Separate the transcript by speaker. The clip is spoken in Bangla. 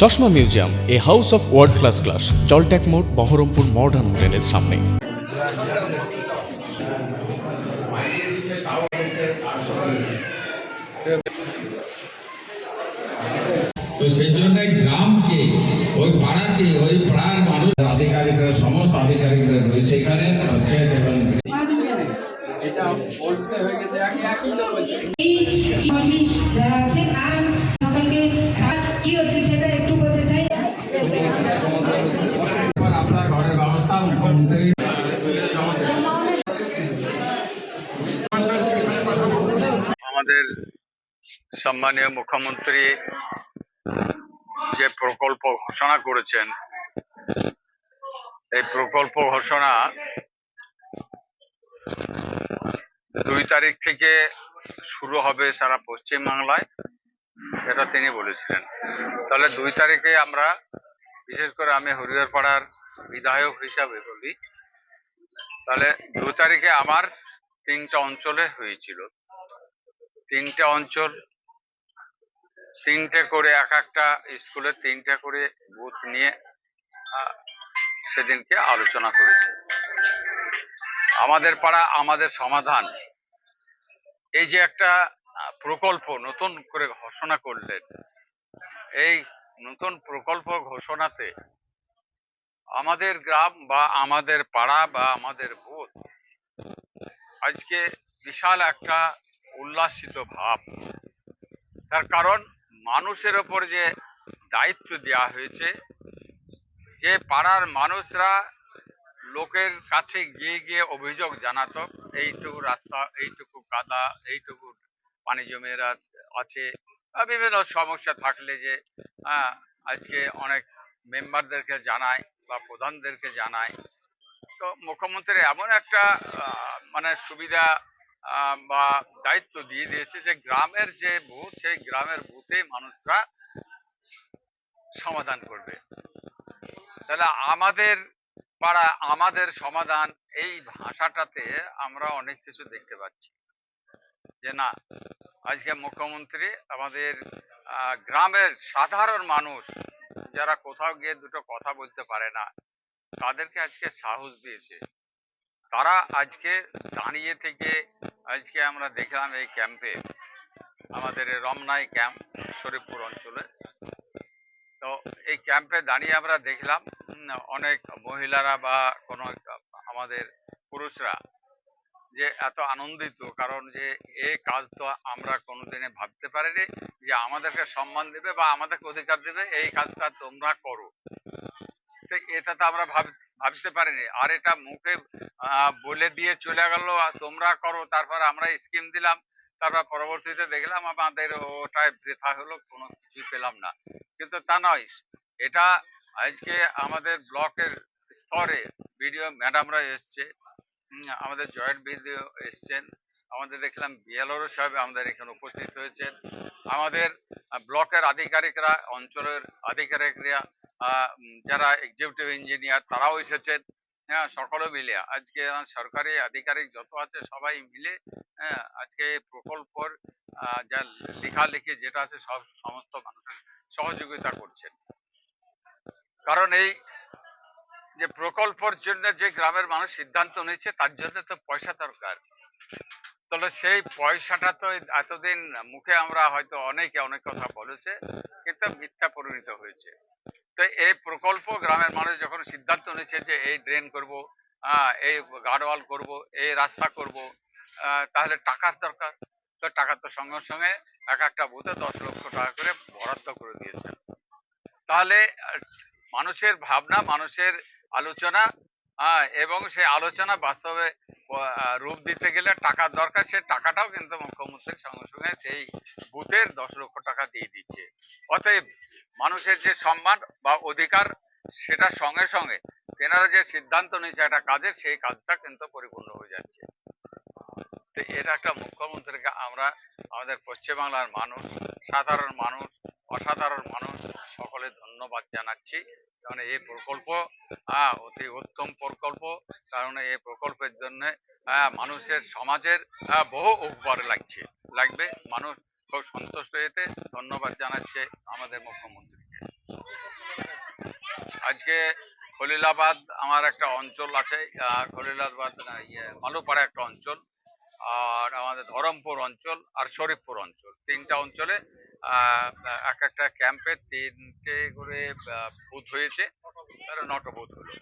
Speaker 1: চশমা museum a house of world class class জলট্যাক মোড় বহরমপুর মডার্ন হোটেলের সামনে।
Speaker 2: তো সেই জন্য গ্রামকে ওই পাড়াকে ওই পাড়ার মানুষ আধিকারিকরা সমস্ত আধিকারিকরা রয়েছে এখানে পঞ্চায়েত এবং
Speaker 3: আছেন আর সকলকে
Speaker 4: আমাদের সম্মানীয় মুখ্যমন্ত্রী যে প্রকল্প ঘোষণা করেছেন, এই প্রকল্প ঘোষণা দুই তারিখ থেকে শুরু হবে সারা পশ্চিম বাংলায় এটা তিনি বলেছিলেন। তাহলে দুই তারিখে আমরা বিশেষ করে আমি হরিহরপাড়ার বিধায়ক হিসাবে বলি, তাহলে দু তারিখে আমার তিনটা অঞ্চলে হয়েছিল। তিনটে অঞ্চল, তিনটে করে এক একটা স্কুলে তিনটে করে বুথ নিয়ে সেদিনকে আলোচনা করেছে। আমাদের পাড়া, আমাদের সমাধান, এই যে একটা প্রকল্প নতুন করে ঘোষণা করলেন, এই নতুন প্রকল্প ঘোষণাতে আমাদের গ্রাম বা আমাদের পাড়া বা আমাদের বুথ আজকে বিশাল একটা উল্লাসিত ভাব। তার কারণ মানুষের ওপর যে দায়িত্ব দেওয়া হয়েছে, যে পাড়ার মানুষরা লোকের কাছে গিয়ে গিয়ে অভিযোগ জানাতো, এইটুকু রাস্তা, এইটুকু কাদা, এইটুকু পানি জমে আছ- বিভিন্ন সমস্যা থাকলে যে আজকে অনেক মেম্বারদেরকে জানায় বা প্রধানদেরকে জানায় তো মুখ্যমন্ত্রী এমন একটা মানে সুবিধা বা দায়িত্ব দিয়ে দিয়েছে যে, গ্রামের যে বুথ সেই গ্রামের বুথে মানুষরা সমাধান করবে। তাহলে আমাদের পাড়া, আমাদের সমাধান, এই ভাষাটাতে আমরা অনেক কিছু দেখতে পাচ্ছি। যে না আজকে মুখ্যমন্ত্রী আমাদের গ্রামের সাধারণ মানুষ, যারা কোথাও গিয়ে দুটো কথা বলতে পারে না, তাদেরকে আজকে সাহস দিয়েছে। তারা আজকে দাঁড়িয়ে থেকে আজকে আমরা দেখলাম এই ক্যাম্পে আমাদের রমনাই ক্যাম্প শরীফপুর অঞ্চলে। তো এই ক্যাম্পে দাঁড়িয়ে আমরা দেখলাম অনেক মহিলারা বা কোনো আমাদের পুরুষরা যে এত আনন্দিত, কারণ যে এই কাজ তো আমরা কোনোদিনে ভাবতে পারিনি যে আমাদেরকে সম্মান দেবে বা আমাদেরকে অধিকার দেবে, এই কাজটা তোমরা করো। তো এটা তো আমরা ভাব, ভাবতে পারিনি। আর এটা মুখে বলে দিয়ে চলে গেল তোমরা করো, তারপর আমরা স্কিম দিলাম, তারপর পরবর্তীতে দেখলাম আমাদের ওটাই বৃথা হলো, কোনো কিছুই পেলাম না। কিন্তু তা নয়, এটা আজকে আমাদের ব্লকের স্তরে, বিডিও ম্যাডামরা এসছে আমাদের জয়েন্ট বিডিও এসছেন। আমাদের দেখলাম বিএলওর সাহেব আমাদের এখানে উপস্থিত হয়েছেন। আমাদের ব্লকের আধিকারিকরা, অঞ্চলের আধিকারিকরা যারা এক্সিকিউটিভ ইঞ্জিনিয়ার তারাও এসেছেন। হ্যাঁ সকলে মিলে। আজকে সরকারি আধিকারিক যত আছে সবাই মিলে হ্যাঁ আজকে প্রকল্পর যা লেখালেখি যেটা আছে সব সমস্ত মানুষের সহযোগিতা করছেন। কারণ এই যে প্রকল্পর জন্য যে গ্রামের মানুষ সিদ্ধান্ত নিয়েছে, তার জন্য তো পয়সা দরকার। তাহলে সেই পয়সাটা তো এতদিন মুখে আমরা হয়তো অনেকে অনেক কথা বলেছে, কিন্তু মিথ্যা পরিণত হয়েছে। তো এই প্রকল্প গ্রামের মানুষ যখন সিদ্ধান্ত নিয়েছে যে এই ড্রেন করব এই গার্ডওয়াল করব, এই রাস্তা করব তাহলে টাকার দরকার। তো টাকা তো সঙ্গে সঙ্গে এক একটা বুথে দশ লক্ষ টাকা করে বরাদ্দ করে দিয়েছেন তাহলে মানুষের ভাবনা, মানুষের আলোচনা এবং সেই আলোচনা বাস্তবে রূপ দিতে গেলে টাকার দরকার। সে টাকাটাও কিন্তু মুখ্যমন্ত্রীর সঙ্গে সঙ্গে সেই বুথের দশ লক্ষ টাকা দিয়ে দিচ্ছে। অতএব মানুষের যে সম্মান বা অধিকার, সেটা সঙ্গে সঙ্গে তেনারা যে সিদ্ধান্ত নিয়েছে একটা কাজের সেই কাজটা কিন্তু পরিপূর্ণ হয়ে যাচ্ছে। তো এটা একটা মুখ্যমন্ত্রীকে আমরা, আমাদের পশ্চিমবাংলার মানুষ, সাধারণ মানুষ অসাধারণ মানুষ। সকলে ধন্যবাদ জানাচ্ছি। কারণ এই প্রকল্প অতি উত্তম প্রকল্প। কারণ এই প্রকল্পের জন্য মানুষের সমাজের বহু উপকার লাগছে। লাগবে। মানুষ খুব সন্তুষ্ট হয়েতে ধন্যবাদ জানাচ্ছে আমাদের মুখ্যমন্ত্রীকে। আজকে খলিলাবাদ আমার একটা অঞ্চল আছে। খলিলাবাদ ইয়ে মালুপাড়া একটা অঞ্চল। আর আমাদের ধরমপুর অঞ্চল আর শরীফপুর অঞ্চল। তিনটা অঞ্চলে এক একটা ক্যাম্পের তিনটে করে বুথ হয়েছে। তারা নটো বুথ হলো।